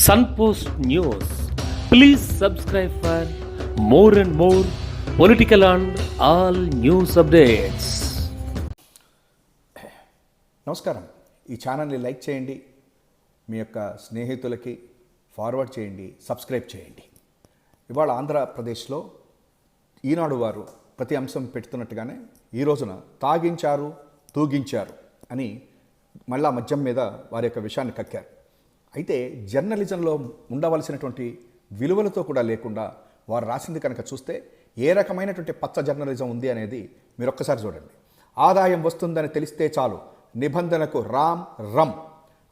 Sunpost news please subscribe for more and more political and all news updates నమస్కారం. ఈ ఛానల్ని like చేయండి. మీ యొక్క స్నేహితులకి ఫార్వర్డ్ చేయండి. సబ్స్క్రైబ్ చేయండి. ఇవాళ ఆంధ్రప్రదేశ్లో ఈనాడు వారు ప్రతి అంశం పెడుతున్నట్టుగానే ఈ రోజున తాగించారు తూగించారు అని మళ్ళా మద్యం మీద వారి యొక్క విషయాన్ని కక్కారు. అయితే జర్నలిజంలో ఉండవలసినటువంటి విలువలతో కూడా లేకుండా వారు రాసింది కనుక చూస్తే ఏ రకమైనటువంటి పచ్చ జర్నలిజం ఉంది అనేది మీరు ఒక్కసారి చూడండి. ఆదాయం వస్తుందని తెలిస్తే చాలు నిబంధనకు రామ్ రమ్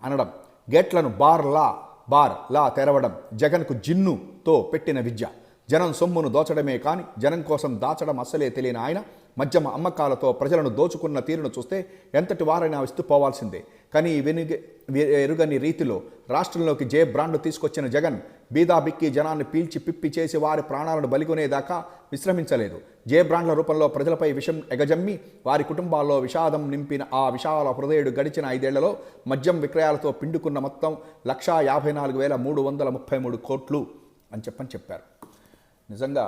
అనడం గేట్లను బార్ లా బార్ లా తెరవడం జగన్కు జిన్నుతో పెట్టిన విద్య. జనం సొమ్మును దోచడమే కానీ జనం కోసం దాచడం అస్సలే తెలియని ఆయన మద్యమ అమ్మకాలతో ప్రజలను దోచుకున్న తీరును చూస్తే ఎంతటి వారైనా విస్తుపోవాల్సిందే. కానీ వెనుగ ఎరుగని రీతిలో రాష్ట్రంలోకి జే బ్రాండ్ తీసుకొచ్చిన జగన్ బీదా బిక్కి జనాన్ని పీల్చి పిప్పి చేసి వారి ప్రాణాలను బలికొనేదాకా విశ్రమించలేదు. జే బ్రాండ్ల రూపంలో ప్రజలపై విషం ఎగజమ్మి వారి కుటుంబాల్లో విషాదం నింపిన ఆ విషాల హృదయుడు గడిచిన ఐదేళ్ళలో మద్యం విక్రయాలతో పిండుకున్న మొత్తం లక్షా యాభై నాలుగు వేల మూడు వందల ముప్పై మూడు కోట్లు అని చెప్పని చెప్పారు. నిజంగా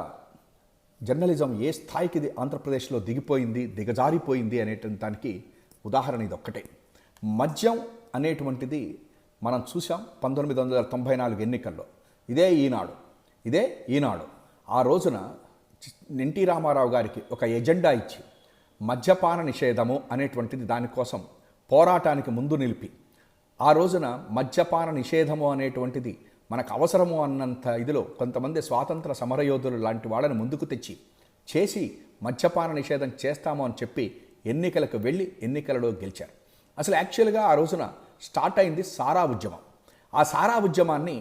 జర్నలిజం ఏ స్థాయికి ఇది ఆంధ్రప్రదేశ్లో దిగిపోయింది దిగజారిపోయింది అనేటువంటి దానికి ఉదాహరణ ఇది ఒక్కటే మద్యం అనేటువంటిది మనం చూసాం పంతొమ్మిది వందల తొంభై నాలుగు ఎన్నికల్లో. ఇదే ఈనాడు. ఇదే ఈనాడు. ఆ రోజున ఎన్టీ రామారావు గారికి ఒక ఎజెండా ఇచ్చి మద్యపాన నిషేధము అనేటువంటిది దానికోసం పోరాటానికి ముందు నిలిపి ఆ రోజున మద్యపాన నిషేధము అనేటువంటిది మనకు అవసరము అన్నంత ఇదిలో కొంతమంది స్వాతంత్ర సమరయోధులు లాంటి వాళ్ళని ముందుకు తెచ్చి చేసి మద్యపాన నిషేధం చేస్తాము అని చెప్పి ఎన్నికలకు వెళ్ళి ఎన్నికలలో గెలిచారు. అసలు యాక్చువల్గా ఆ రోజున స్టార్ట్ అయింది సారా ఉద్యమం. ఆ సారా ఉద్యమాన్ని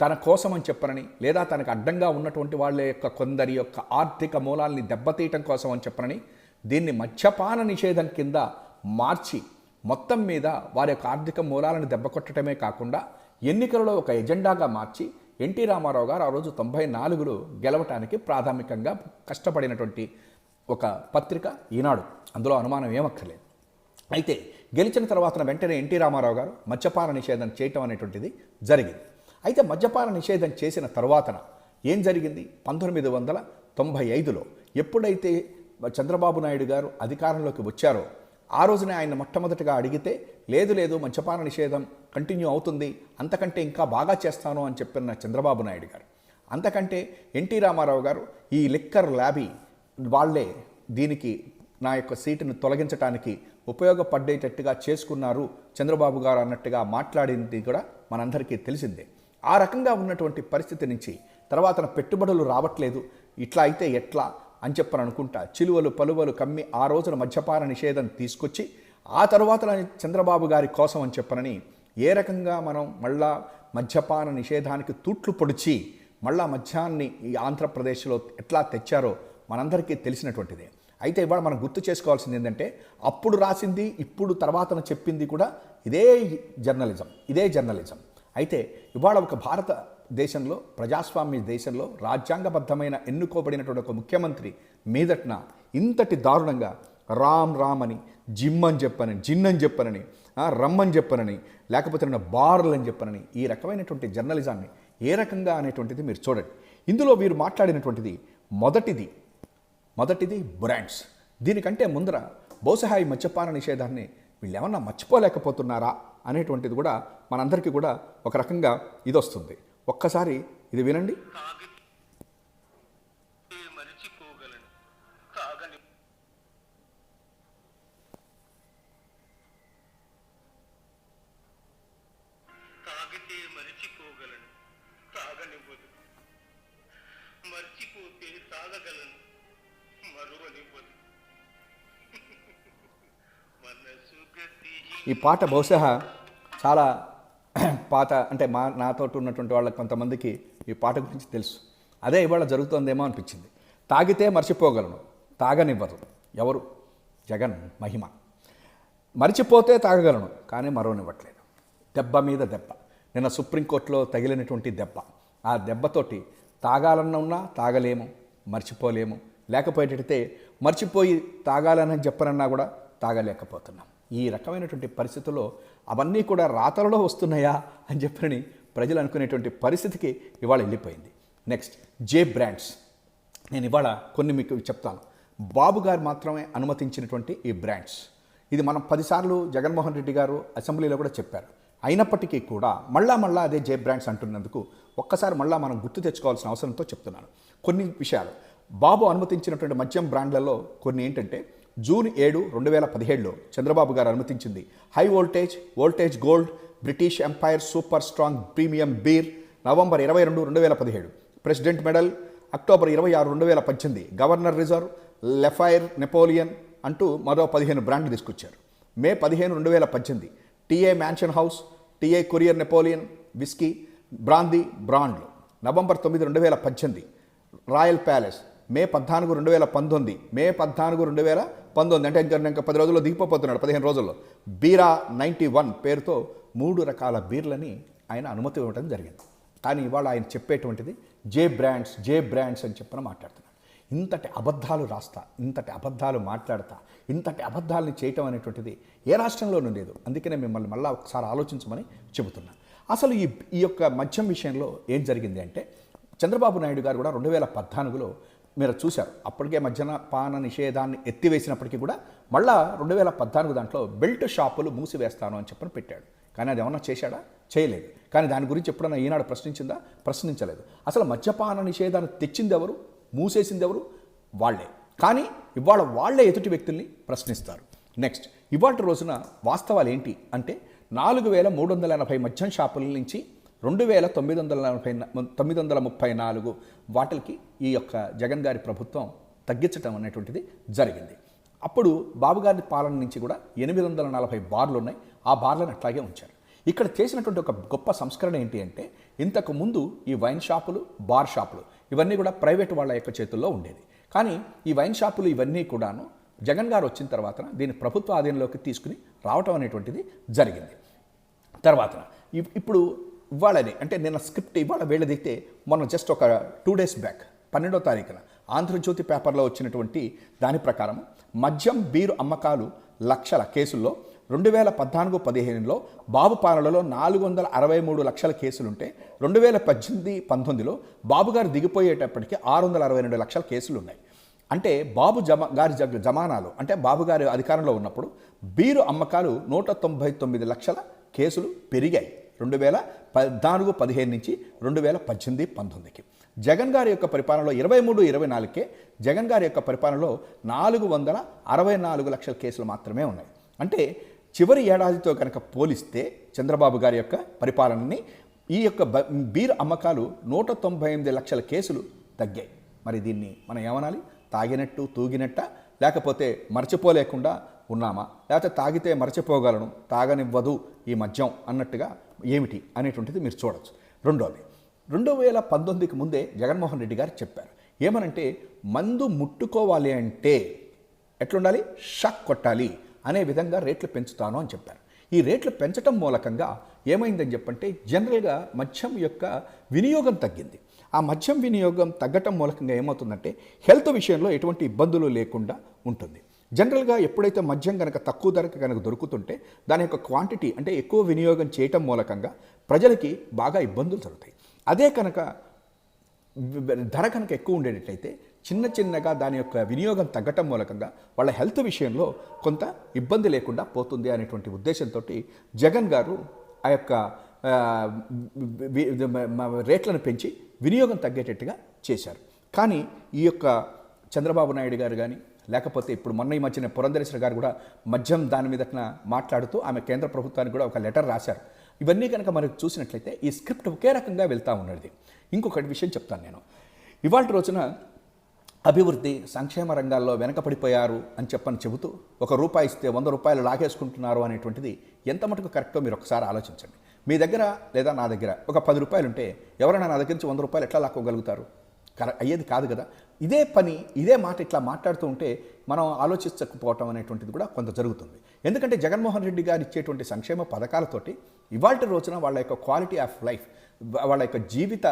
తన కోసం అని చెప్పనని లేదా తనకు అడ్డంగా ఉన్నటువంటి వాళ్ళ యొక్క కొందరి యొక్క ఆర్థిక మూలాల్ని దెబ్బతీయటం కోసం అని చెప్పనని దీన్ని మద్యపాన నిషేధం కింద మార్చి మొత్తం మీద వారి యొక్క ఆర్థిక మూలాలను దెబ్బకొట్టడమే కాకుండా ఎన్నికలలో ఒక ఎజెండాగా మార్చి ఎన్టీ రామారావు గారు ఆ రోజు తొంభై నాలుగులో గెలవటానికి ప్రాథమికంగా కష్టపడినటువంటి ఒక పత్రిక ఈనాడు. అందులో అనుమానం ఏమక్కర్లేదు. అయితే గెలిచిన తర్వాత వెంటనే ఎన్టీ రామారావు గారు మద్యపాన నిషేధం చేయటం అనేటువంటిది జరిగింది. అయితే మద్యపాన నిషేధం చేసిన తర్వాతన ఏం జరిగింది? పంతొమ్మిది వందల తొంభై ఐదులో ఎప్పుడైతే చంద్రబాబు నాయుడు గారు అధికారంలోకి వచ్చారో ఆ రోజునే ఆయన మొట్టమొదటిగా అడిగితే లేదు లేదు మద్యపాన నిషేధం కంటిన్యూ అవుతుంది అంతకంటే ఇంకా బాగా చేస్తాను అని చెప్పిన చంద్రబాబు నాయుడు గారు. అంతకంటే ఎన్టీ రామారావు గారు ఈ లిక్కర్ ల్యాబీ వాళ్ళే దీనికి నా యొక్క సీటును తొలగించడానికి ఉపయోగపడేటట్టుగా చేసుకున్నారు చంద్రబాబు గారు అన్నట్టుగా మాట్లాడింది కూడా మనందరికీ తెలిసిందే. ఆ రకంగా ఉన్నటువంటి పరిస్థితి నుంచి తర్వాత పెట్టుబడులు రావట్లేదు ఇట్లా అయితే ఎట్లా అని చెప్పని అనుకుంటా. చిలువలు పలువలు కమ్మి ఆ రోజున మద్యపాన నిషేధం తీసుకొచ్చి ఆ తర్వాత చంద్రబాబు గారి కోసం అని చెప్పనని ఏ రకంగా మనం మళ్ళా మద్యపాన నిషేధానికి తూట్లు పొడిచి మళ్ళా మద్యాన్ని ఈ ఆంధ్రప్రదేశ్లో ఎట్లా తెచ్చారో మనందరికీ తెలిసినటువంటిదే. అయితే ఇవాళ మనం గుర్తు చేసుకోవాల్సింది ఏంటంటే అప్పుడు రాసింది ఇప్పుడు తర్వాతన చెప్పింది కూడా ఇదే జర్నలిజం ఇదే జర్నలిజం. అయితే ఇవాళ ఒక భారత దేశంలో ప్రజాస్వామ్య దేశంలో రాజ్యాంగబద్ధమైన ఎన్నుకోబడినటువంటి ఒక ముఖ్యమంత్రి మీదట్న ఇంతటి దారుణంగా రామ్ రామ్ అని జిమ్ అని చెప్పనని జిన్ అని చెప్పనని రమ్మని చెప్పనని లేకపోతే నన్ను బార్లు అని చెప్పనని ఈ రకమైనటువంటి జర్నలిజాన్ని ఏ రకంగా అనేటువంటిది మీరు చూడండి. ఇందులో వీరు మాట్లాడినటువంటిది మొదటిది మొదటిది బ్రాండ్స్. దీనికంటే ముందర బహుశా ఈ మద్యపాన నిషేధాన్ని వీళ్ళు ఏమన్నా మర్చిపోలేకపోతున్నారా అనేటువంటిది కూడా మనందరికీ కూడా ఒక రకంగా ఇది వస్తుంది ఒక్కసారి ఇది వినండి. మర్చిపోతే మరువనివ్వదు ఈ పాట బహుశా చాలా పాత అంటే మా నాతో ఉన్నటువంటి వాళ్ళకి కొంతమందికి ఈ పాట గురించి తెలుసు. అదే ఇవాళ జరుగుతోందేమో అనిపించింది. తాగితే మర్చిపోగలను తాగనివ్వదు ఎవరు? జగన్ మహిమ. మర్చిపోతే తాగగలను కానీ మరవనివ్వట్లేదు. దెబ్బ మీద దెబ్బ. నిన్న సుప్రీంకోర్టులో తగిలినటువంటి దెబ్బ. ఆ దెబ్బతోటి తాగాలన్న ఉన్నా తాగలేము. మర్చిపోలేము. లేకపోయేటైతే మర్చిపోయి తాగాలని చెప్పనన్నా కూడా తాగలేకపోతున్నాం. ఈ రకమైనటువంటి పరిస్థితుల్లో అవన్నీ కూడా రాతలలో వస్తున్నాయా అని చెప్పని ప్రజలు అనుకునేటువంటి పరిస్థితికి ఇవాళ వెళ్ళిపోయింది. నెక్స్ట్ జే బ్రాండ్స్ నేను ఇవాళ కొన్ని మీకు చెప్తాను. బాబు గారు మాత్రమే అనుమతించినటువంటి ఈ బ్రాండ్స్ ఇది మనం పదిసార్లు జగన్మోహన్ రెడ్డి గారు అసెంబ్లీలో కూడా చెప్పారు. అయినప్పటికీ కూడా మళ్ళా మళ్ళా అదే జే బ్రాండ్స్ అంటున్నందుకు ఒక్కసారి మళ్ళా మనం గుర్తు తెచ్చుకోవాల్సిన అవసరంతో చెప్తున్నాను. కొన్ని విషయాలు. బాబు అనుమతించినటువంటి మద్యం బ్రాండ్లలో కొన్ని ఏంటంటే జూన్ ఏడు రెండు వేల పదిహేడులో చంద్రబాబు గారు అనుమతించింది high voltage voltage gold British empire super strong premium beer November ఇరవై రెండు రెండు వేల పదిహేడు. ప్రెసిడెంట్ మెడల్ అక్టోబర్ ఇరవై ఆరు రెండు వేల పద్దెనిమిది. గవర్నర్ రిజర్వ్ లెఫైర్ నెపోలియన్ అంటూ మరో పదిహేను బ్రాండ్లు తీసుకొచ్చారు. మే పదిహేను రెండు వేల పద్దెనిమిది TA Mansion House TA Courier Napoleon whisky brandy బ్రాండ్లు. నవంబర్ తొమ్మిది రెండు వేల పద్దెనిమిది. రాయల్ ప్యాలెస్ మే పద్నాలుగు రెండు వేల పంతొమ్మిది. మే పద్నాలుగు రెండు వేల పంతొమ్మిది. అంటే ఇంకా ఇంకా పది రోజుల్లో దిగిపోతున్నాడు పదిహేను రోజుల్లో. బీరా నైంటీ వన్ పేరుతో మూడు రకాల బీర్లని ఆయన అనుమతి ఇవ్వడం జరిగింది. కానీ ఇవాళ ఆయన చెప్పేటువంటిది జే బ్రాండ్స్ జే బ్రాండ్స్ అని చెప్పిన మాట్లాడుతున్నాడు. ఇంతటి అబద్ధాలు రాస్తా ఇంతటి అబద్ధాలు మాట్లాడతా ఇంతటి అబద్ధాలని చేయటం అనేటువంటిది ఏ రాష్ట్రంలోనూ లేదు అందుకనే మిమ్మల్ని మళ్ళీ ఒకసారి ఆలోచించమని చెబుతున్నా. అసలు ఈ ఈ యొక్క మద్యం విషయంలో ఏం జరిగింది అంటే చంద్రబాబు నాయుడు గారు కూడా రెండు వేల పద్నాలుగులో మీరు చూశారు. అప్పటికే మద్యపాన నిషేధాన్ని ఎత్తివేసినప్పటికీ కూడా మళ్ళా రెండు వేల పద్నాలుగు దాంట్లో బెల్ట్ షాపులు మూసివేస్తాను అని చెప్పని పెట్టాడు. కానీ అది ఏమన్నా చేశాడా? చేయలేదు. కానీ దాని గురించి ఎప్పుడన్నా ఈనాడు ప్రశ్నించిందా? ప్రశ్నించలేదు. అసలు మద్యపాన నిషేధాన్ని తెచ్చింది ఎవరు? మూసేసింది ఎవరు? వాళ్ళే. కానీ ఇవాళ వాళ్ళే ఎదుటి వ్యక్తుల్ని ప్రశ్నిస్తారు. నెక్స్ట్ ఇవాటి రోజున వాస్తవాలు ఏంటి అంటే నాలుగు వేల మూడు వందల ఎనభై మద్యం షాపుల నుంచి రెండు వేల తొమ్మిది వందల నలభై తొమ్మిది వందల ముప్పై నాలుగు వాటికి ఈ యొక్క జగన్ గారి ప్రభుత్వం తగ్గించటం అనేటువంటిది జరిగింది. అప్పుడు బాబుగారి పాలన నుంచి కూడా ఎనిమిది వందల నలభై బార్లు ఉన్నాయి. ఆ బార్లను అట్లాగే ఉంచారు. ఇక్కడ చేసినటువంటి ఒక గొప్ప సంస్కరణ ఏంటి అంటే ఇంతకు ముందు ఈ వైన్ షాపులు బార్ షాపులు ఇవన్నీ కూడా ప్రైవేట్ వాళ్ళ యొక్క చేతుల్లో ఉండేది. కానీ ఈ వైన్ షాపులు ఇవన్నీ కూడాను జగన్ గారు వచ్చిన తర్వాత దీన్ని ప్రభుత్వ ఆధీనంలోకి తీసుకుని రావటం అనేటువంటిది జరిగింది. తర్వాత ఇప్పుడు ఇవాళని అంటే నిన్న స్క్రిప్ట్ ఇవాళ వేళదైతే మొన్న జస్ట్ ఒక టూ డేస్ బ్యాక్ పన్నెండో తారీఖున ఆంధ్రజ్యోతి పేపర్లో వచ్చినటువంటి దాని ప్రకారం మద్యం బీరు అమ్మకాలు లక్షల కేసుల్లో రెండు వేల పద్నాలుగు పదిహేనులో బాబు పాలనలో నాలుగు వందల అరవై మూడు లక్షల కేసులుంటే రెండు వేల పద్దెనిమిది పంతొమ్మిదిలో బాబు గారు దిగిపోయేటప్పటికి ఆరు వందల అరవై రెండు లక్షల కేసులు ఉన్నాయి అంటే బాబు జమ గారి జమానాలు అంటే బాబు గారి అధికారంలో ఉన్నప్పుడు బీరు అమ్మకాలు నూట తొంభై తొమ్మిది లక్షల కేసులు పెరిగాయి. రెండు వేల పద్నాలుగు పదిహేను నుంచి రెండు వేల పద్దెనిమిది పంతొమ్మిదికి. జగన్ గారి యొక్క పరిపాలనలో ఇరవై మూడు ఇరవై నాలుగుకే జగన్ గారి యొక్క పరిపాలనలో నాలుగు వందల అరవై నాలుగు లక్షల కేసులు మాత్రమే ఉన్నాయి. అంటే చివరి ఏడాదితో కనుక పోలిస్తే చంద్రబాబు గారి యొక్క పరిపాలనని ఈ యొక్క బ- బీర్ అమ్మకాలు నూట తొంభై ఎనిమిది లక్షల కేసులు తగ్గాయి. మరి దీన్ని మనం ఏమనాలి? తాగినట్టు తూగినట్ట? లేకపోతే మర్చిపోలేకుండా ఉన్నామా? లేకపోతే తాగితే మర్చిపోగలను తాగనివ్వదు ఈ మద్యం అన్నట్టుగా ఏమిటి అనేటువంటిది మీరు చూడొచ్చు. రెండోది రెండు వేల పంతొమ్మిదికి ముందే జగన్మోహన్ రెడ్డి గారు చెప్పారు. ఏమనంటే మందు ముట్టుకోవాలి అంటే ఎట్లుండాలి? షక్ కొట్టాలి అనే విధంగా రేట్లు పెంచుతాను అని చెప్పారు. ఈ రేట్లు పెంచటం మూలకంగా ఏమైందని చెప్పంటే జనరల్గా మద్యం యొక్క వినియోగం తగ్గింది. ఆ మద్యం వినియోగం తగ్గటం మూలకంగా ఏమవుతుందంటే హెల్త్ విషయంలో ఎటువంటి ఇబ్బందులు లేకుండా ఉంటుంది. జనరల్గా ఎప్పుడైతే మద్యం కనుక తక్కువ ధరకు కనుక దొరుకుతుంటే దాని యొక్క క్వాంటిటీ అంటే ఎక్కువ వినియోగం చేయటం మూలకంగా ప్రజలకి బాగా ఇబ్బందులు జరుగుతాయి. అదే కనుక ధర కనుక ఎక్కువ ఉండేటట్లయితే చిన్న చిన్నగా దాని యొక్క వినియోగం తగ్గటం మూలకంగా వాళ్ళ హెల్త్ విషయంలో కొంత ఇబ్బంది లేకుండా పోతుంది అనేటువంటి ఉద్దేశంతో జగన్ గారు ఆ యొక్క రేట్లను పెంచి వినియోగం తగ్గేటట్టుగా చేశారు. కానీ ఈ యొక్క చంద్రబాబు నాయుడు గారు కానీ లేకపోతే ఇప్పుడు మొన్న ఈ మధ్యన పురంధరేశ్వర గారు కూడా మద్యం దాని మీద మాట్లాడుతూ ఆమె కేంద్ర ప్రభుత్వానికి కూడా ఒక లెటర్ రాశారు. ఇవన్నీ కనుక మనకు చూసినట్లయితే ఈ స్క్రిప్ట్ ఒకే రకంగా వెళ్తూ ఉన్నది. ఇంకొకటి విషయం చెప్తాను నేను. ఇవాళ రోజున అభివృద్ధి సంక్షేమ రంగాల్లో వెనకపడిపోయారు అని చెప్పని చెబుతూ ఒక రూపాయి ఇస్తే వంద రూపాయలు లాగేసుకుంటున్నారు అనేటువంటిది ఎంత మటుకు కరెక్టో మీరు ఒకసారి ఆలోచించండి. మీ దగ్గర లేదా నా దగ్గర ఒక పది రూపాయలు ఉంటే ఎవరైనా నా దగ్గర నుంచి వంద రూపాయలు ఎట్లా లాక్కోగలుగుతారు? కర అయ్యేది కాదు కదా. ఇదే పని ఇదే మాట ఇట్లా మాట్లాడుతూ ఉంటే మనం ఆలోచించకపోవటం అనేటువంటిది కూడా కొంత జరుగుతుంది. ఎందుకంటే జగన్మోహన్ రెడ్డి గారు ఇచ్చేటువంటి సంక్షేమ పథకాలతోటి ఇవాళ రోజున వాళ్ళ యొక్క క్వాలిటీ ఆఫ్ లైఫ్ వాళ్ళ యొక్క జీవిత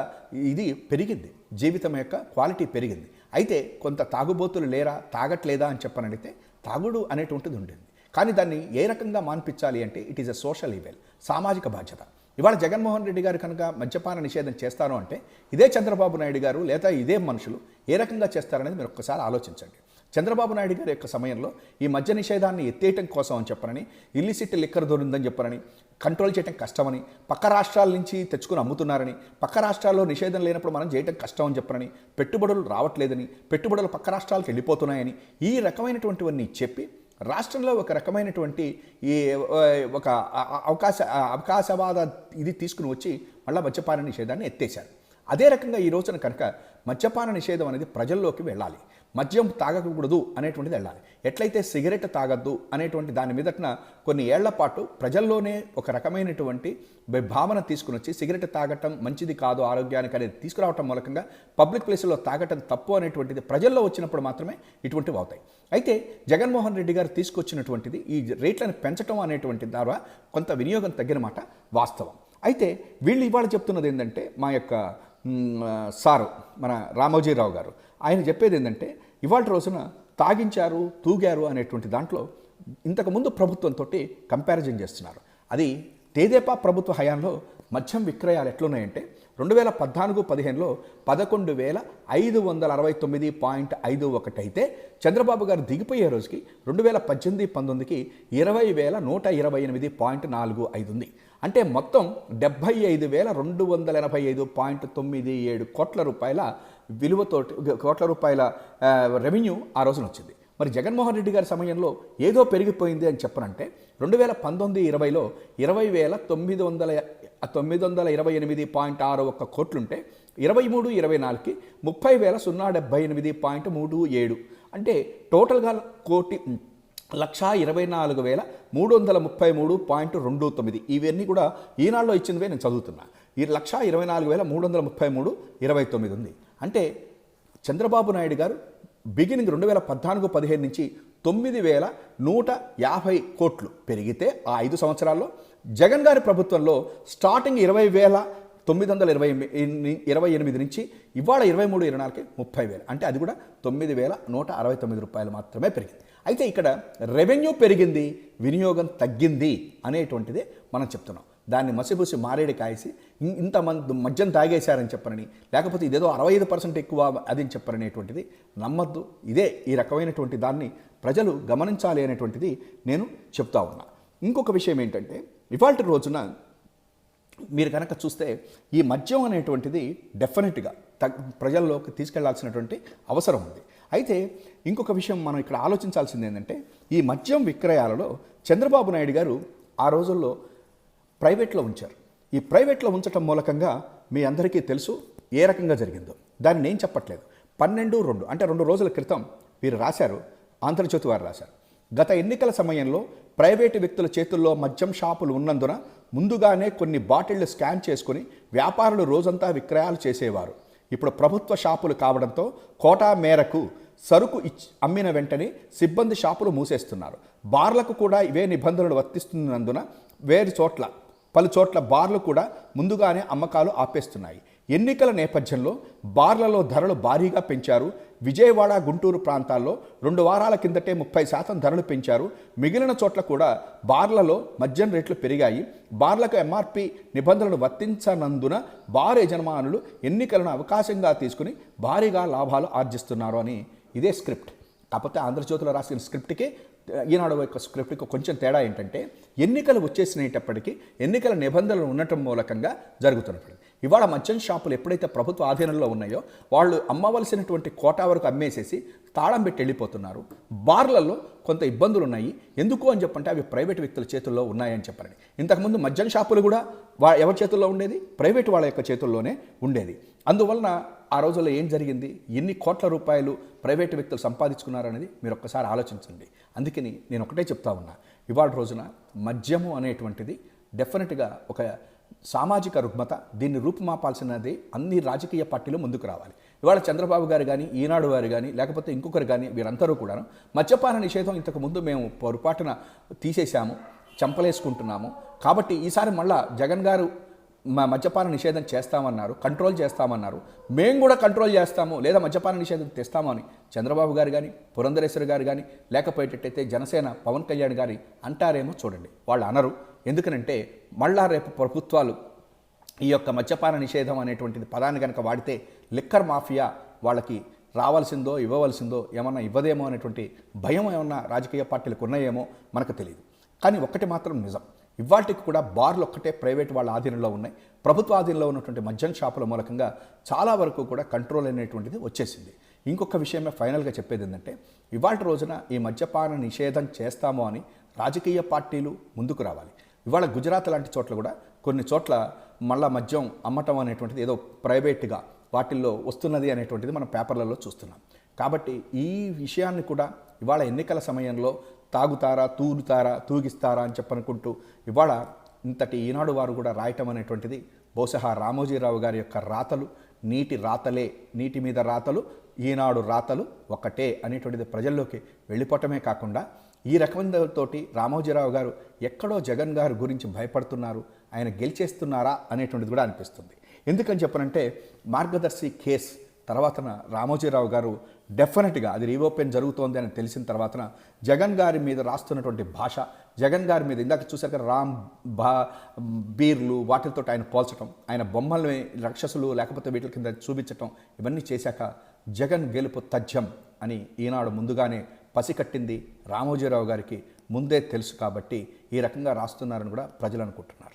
ఇది పెరిగింది. జీవితం యొక్క క్వాలిటీ పెరిగింది. అయితే కొంత తాగుబోతులు లేరా తాగట్లేదా అని చెప్పని అడిగితే తాగుడు అనేటువంటిది ఉండేది. కానీ దాన్ని ఏ రకంగా మాన్పించాలి అంటే it is a social evil సామాజిక బాధ్యత. ఇవాళ జగన్మోహన్ రెడ్డి గారు కనుక మద్యపాన నిషేధం చేస్తాను అంటే ఇదే చంద్రబాబు నాయుడు గారు లేదా ఇదే మనుషులు ఏ రకంగా చేస్తారనేది మీరు ఒక్కసారి ఆలోచించండి. చంద్రబాబు నాయుడు గారి యొక్క సమయంలో ఈ మద్య నిషేధాన్ని ఎత్తేయటం కోసం అని చెప్పనని ఇల్లిసిట్ లిక్కర్ దొరిందని చెప్పనని కంట్రోల్ చేయటం కష్టమని పక్క రాష్ట్రాల నుంచి తెచ్చుకుని అమ్ముతున్నారని పక్క రాష్ట్రాల్లో నిషేధం లేనప్పుడు మనం చేయటం కష్టం అని చెప్పనని పెట్టుబడులు రావట్లేదని పెట్టుబడులు పక్క రాష్ట్రాలకు వెళ్ళిపోతున్నాయని ఈ రకమైనటువంటివన్నీ చెప్పి రాష్ట్రంలో ఒక రకమైనటువంటి ఈ ఒక అవకాశ అవకాశవాద ఇది తీసుకుని వచ్చి మళ్ళీ మద్యపాన నిషేధాన్ని ఎత్తేశారు. అదే రకంగా ఈ రోజున కనుక మద్యపాన నిషేధం అనేది ప్రజల్లోకి వెళ్ళాలి. మద్యం తాగకూడదు అనేటువంటిది వెళ్ళాలి. ఎట్లయితే సిగరెట్ తాగద్దు అనేటువంటి దాని మీదటన కొన్ని ఏళ్ళ పాటు ప్రజల్లోనే ఒక రకమైనటువంటి భావన తీసుకుని వచ్చి సిగరెట్ తాగటం మంచిది కాదు ఆరోగ్యానికి అనేది తీసుకురావటం మూలకంగా పబ్లిక్ ప్లేసుల్లో తాగటం తప్పు అనేటువంటిది ప్రజల్లో వచ్చినప్పుడు మాత్రమే ఇటువంటివి అవుతాయి. అయితే జగన్మోహన్ రెడ్డి గారు తీసుకొచ్చినటువంటిది ఈ రేట్లను పెంచడం అనేటువంటి ద్వారా కొంత వినియోగం తగ్గిన మాట వాస్తవం. అయితే వీళ్ళు ఇవాళ చెప్తున్నది ఏంటంటే మా యొక్క సారు మన రామోజీరావు గారు. ఆయన చెప్పేది ఏంటంటే ఇవాళ రోజున తాగించారు తూగారు అనేటువంటి దాంట్లో ఇంతకుముందు ప్రభుత్వంతో కంపారిజన్ చేస్తున్నారు. అది తేదేపా ప్రభుత్వ హయాంలో మద్యం విక్రయాలు ఎట్లున్నాయంటే రెండు వేల పద్నాలుగు పదిహేనులో పదకొండు వేల ఐదు వందల అరవై తొమ్మిది పాయింట్ ఐదు ఒకటి అయితే చంద్రబాబు గారు దిగిపోయే రోజుకి రెండు వేల పద్దెనిమిది పంతొమ్మిదికి ఇరవై వేల నూట ఇరవై ఎనిమిది పాయింట్ నాలుగు ఐదు ఉంది. అంటే మొత్తం డెబ్భై ఐదు వేల రెండు వందల ఎనభై ఐదు పాయింట్ తొమ్మిది ఏడు కోట్ల రూపాయల విలువతోటి కోట్ల రూపాయల రెవెన్యూ ఆ రోజున వచ్చింది. మరి జగన్మోహన్ రెడ్డి గారి సమయంలో ఏదో పెరిగిపోయింది అని చెప్పనంటే రెండు వేల పంతొమ్మిది ఇరవైలో ఇరవై వేల తొమ్మిది వందల తొమ్మిది వందల ఇరవై ఎనిమిది పాయింట్ ఆరు ఒక్క కోట్లుంటే ఇరవై మూడు ఇరవై నాలుగుకి ముప్పై వేల సున్నా డెబ్బై ఎనిమిది పాయింట్ మూడు ఏడు. అంటే టోటల్గా కోటి లక్షా ఇరవై నాలుగు వేల మూడు వందల ముప్పై మూడు పాయింట్ రెండు తొమ్మిది. ఇవన్నీ కూడా ఈనాడులో ఇచ్చినవే నేను చదువుతున్నా. ఈ లక్షా ఇరవై నాలుగు వేల మూడు వందల ముప్పై మూడు ఇరవై తొమ్మిది ఉంది. అంటే చంద్రబాబు నాయుడు గారు బిగినింగ్ రెండు వేల పద్నాలుగు పదిహేను నుంచి తొమ్మిది వేల నూట యాభై కోట్లు పెరిగితే ఆ ఐదు సంవత్సరాల్లో జగన్ గారి ప్రభుత్వంలో స్టార్టింగ్ ఇరవై వేల తొమ్మిది వందల ఇరవై ఇరవై ఎనిమిది నుంచి ఇవాళ ఇరవై మూడు ఇరవై నాలుగుకి ముప్పై వేలు. అంటే అది కూడా తొమ్మిది వేల నూట అరవై తొమ్మిది రూపాయలు మాత్రమే పెరిగింది. అయితే ఇక్కడ రెవెన్యూ పెరిగింది వినియోగం తగ్గింది అనేటువంటిదే మనం చెప్తున్నాం. దాన్ని మసిపూసి మారేడు కాయసి ఇం- ఇంతమంది మద్యం తాగేశారని చెప్పరని లేకపోతే ఇదేదో అరవై ఐదు పర్సెంట్ ఎక్కువ అది అని చెప్పరనేటువంటిది నమ్మద్దు. ఇదే ఈ రకమైనటువంటి దాన్ని ప్రజలు గమనించాలి అనేటువంటిది నేను చెప్తా ఉన్నా. ఇంకొక విషయం ఏంటంటే ఇవాళ రోజున మీరు కనుక చూస్తే ఈ మద్యం అనేటువంటిది డెఫినెట్గా తగ్ ప్రజల్లోకి తీసుకెళ్ళాల్సినటువంటి అవసరం ఉంది. అయితే ఇంకొక విషయం మనం ఇక్కడ ఆలోచించాల్సింది ఏంటంటే ఈ మద్యం విక్రయాలలో చంద్రబాబు నాయుడు గారు ఆ రోజుల్లో ప్రైవేట్లో ఉంచారు. ఈ ప్రైవేట్లో ఉంచటం మూలకంగా మీ అందరికీ తెలుసు ఏ రకంగా జరిగిందో. దాన్ని నేను చెప్పట్లేదు. పన్నెండు రెండు అంటే రెండు రోజుల క్రితం వీరు రాశారు ఆంధ్రజ్యోతి వారు రాశారు. గత ఎన్నికల సమయంలో ప్రైవేటు వ్యక్తుల చేతుల్లో మద్యం షాపులు ఉన్నందున ముందుగానే కొన్ని బాటిళ్ళు స్కాన్ చేసుకుని వ్యాపారులు రోజంతా విక్రయాలు చేసేవారు. ఇప్పుడు ప్రభుత్వ షాపులు కావడంతో కోటా మేరకు సరుకు ఇచ్చి అమ్మిన వెంటనే సిబ్బంది షాపులు మూసేస్తున్నారు. బార్లకు కూడా ఇవే నిబంధనలు వర్తిస్తున్నందున వేరు చోట్ల పలు చోట్ల బార్లు కూడా ముందుగానే అమ్మకాలు ఆపేస్తున్నాయి. ఎన్నికల నేపథ్యంలో బార్లలో ధరలు భారీగా పెంచారు. విజయవాడ గుంటూరు ప్రాంతాల్లో రెండు వారాల కిందటే ముప్పై శాతం ధరలు పెంచారు. మిగిలిన చోట్ల కూడా బార్లలో మద్యం రేట్లు పెరిగాయి. బార్లకు ఎంఆర్పి నిబంధనలు వర్తించనందున బార్ యజమానులు ఎన్నికలను అవకాశంగా తీసుకుని భారీగా లాభాలు ఆర్జిస్తున్నారు అని ఇదే స్క్రిప్ట్. కాకపోతే ఆంధ్రజ్యోతిలో రాసిన స్క్రిప్ట్కి ఈనాడు యొక్క స్క్రిప్ట్కి కొంచెం తేడా ఏంటంటే ఎన్నికలు వచ్చేసినప్పటికీ ఎన్నికల నిబంధనలు ఉండటం మూలకంగా జరుగుతున్నప్పుడు ఇవాళ మద్యం షాపులు ఎప్పుడైతే ప్రభుత్వ ఆధీనంలో ఉన్నాయో వాళ్ళు అమ్మవలసినటువంటి కోటా వరకు అమ్మేసేసి తాళం పెట్టి వెళ్ళిపోతున్నారు. బార్లలో కొంత ఇబ్బందులు ఉన్నాయి ఎందుకు అని చెప్పంటే అవి ప్రైవేట్ వ్యక్తుల చేతుల్లో ఉన్నాయని చెప్పండి ఇంతకుముందు మద్యం షాపులు కూడా వా ఎవరి చేతుల్లో ఉండేది? ప్రైవేట్ వాళ్ళ యొక్క చేతుల్లోనే ఉండేది. అందువలన ఆ రోజుల్లో ఏం జరిగింది? ఎన్ని కోట్ల రూపాయలు ప్రైవేట్ వ్యక్తులు సంపాదించుకున్నారనేది మీరు ఒక్కసారి ఆలోచించండి. అందుకని నేను ఒకటే చెప్తా ఉన్నా. ఇవాళ రోజున మద్యము అనేటువంటిది డెఫినెట్గా ఒక సామాజిక రుగ్మత దీన్ని రూపుమాపాల్సినది అన్ని రాజకీయ పార్టీలు ముందుకు రావాలి. ఇవాళ చంద్రబాబు గారు కానీ ఈనాడు వారు కానీ లేకపోతే ఇంకొకరు కానీ వీరందరూ కూడా మద్యపాన నిషేధం ఇంతకు ముందు మేము పొరపాటున తీసేశాము చంపలేసుకుంటున్నాము. కాబట్టి ఈసారి మళ్ళా జగన్ గారు మా మద్యపాన నిషేధం చేస్తామన్నారు కంట్రోల్ చేస్తామన్నారు. మేము కూడా కంట్రోల్ చేస్తాము లేదా మద్యపాన నిషేధం తెస్తామని చంద్రబాబు గారు కానీ పురంధరేశ్వరి గారు కానీ లేకపోయేటట్టయితే జనసేన పవన్ కళ్యాణ్ గారి అంటారేమో చూడండి. వాళ్ళు అనరు. ఎందుకనంటే మళ్ళా రేపు ప్రభుత్వాలు ఈ యొక్క మద్యపాన నిషేధం అనేటువంటిది పదాన్ని కనుక వాడితే లిక్కర్ మాఫియా వాళ్ళకి రావాల్సిందో ఇవ్వవలసిందో ఏమన్నా ఇవ్వదేమో అనేటువంటి భయం ఏమన్నా రాజకీయ పార్టీలకు ఉన్నాయేమో మనకు తెలియదు కానీ ఒక్కటి మాత్రం నిజం. ఇవాటికి కూడా బార్లు ఒక్కటే ప్రైవేట్ వాళ్ళ ఆధీనంలో ఉన్నాయి. ప్రభుత్వ ఆధీనంలో ఉన్నటువంటి మద్యం షాపుల మూలకంగా చాలా వరకు కూడా కంట్రోల్ అనేటువంటిది వచ్చేసింది. ఇంకొక విషయమే ఫైనల్గా చెప్పేది ఏంటంటే ఇవాళ రోజున ఈ మద్యపాన నిషేధం చేస్తామో అని రాజకీయ పార్టీలు ముందుకు రావాలి. ఇవాళ గుజరాత్ లాంటి చోట్ల కూడా కొన్ని చోట్ల మళ్ళా మద్యం అమ్మటం అనేటువంటిది ఏదో ప్రైవేట్గా వాటిల్లో వస్తున్నది అనేటువంటిది మనం పేపర్లలో చూస్తున్నాం. కాబట్టి ఈ విషయాన్ని కూడా ఇవాళ ఎన్నికల సమయంలో తాగుతారా తూలుతారా తూగిస్తారా అని చెప్పనుకుంటూ ఇవాళ ఇంతటి ఈనాడు వారు కూడా రాయటం అనేటువంటిది బహుశా రామోజీరావు గారి యొక్క రాతలు నీటి రాతలే నీటి మీద రాతలు ఈనాడు రాతలు ఒకటే అనేటువంటిది ప్రజల్లోకి వెళ్ళిపోవటమే కాకుండా ఈ రకమైనతోటి రామోజీరావు గారు ఎక్కడో జగన్ గారి గురించి భయపడుతున్నారు ఆయన గెలిచేస్తున్నారా అనేటువంటిది కూడా అనిపిస్తుంది. ఎందుకని చెప్పనంటే మార్గదర్శి కేస్ తర్వాతన రామోజీరావు గారు డెఫినెట్గా అది రీఓపెన్ జరుగుతోంది అని తెలిసిన తర్వాతన జగన్ గారి మీద రాస్తున్నటువంటి భాష జగన్ గారి మీద ఇందాక చూశాక రామ్ బా బీర్లు వాటితో ఆయన పోల్చడం ఆయన బొమ్మల్ని రాక్షసులు లేకపోతే వీటి కింద చూపించటం ఇవన్నీ చేశాక జగన్ గెలుపు తథ్యం అని ఈనాడు ముందుగానే పసికట్టింది రామోజీరావు గారికి ముందే తెలుసు కాబట్టి ఈ రకంగా రాస్తున్నారని కూడా ప్రజలు అనుకుంటున్నారు.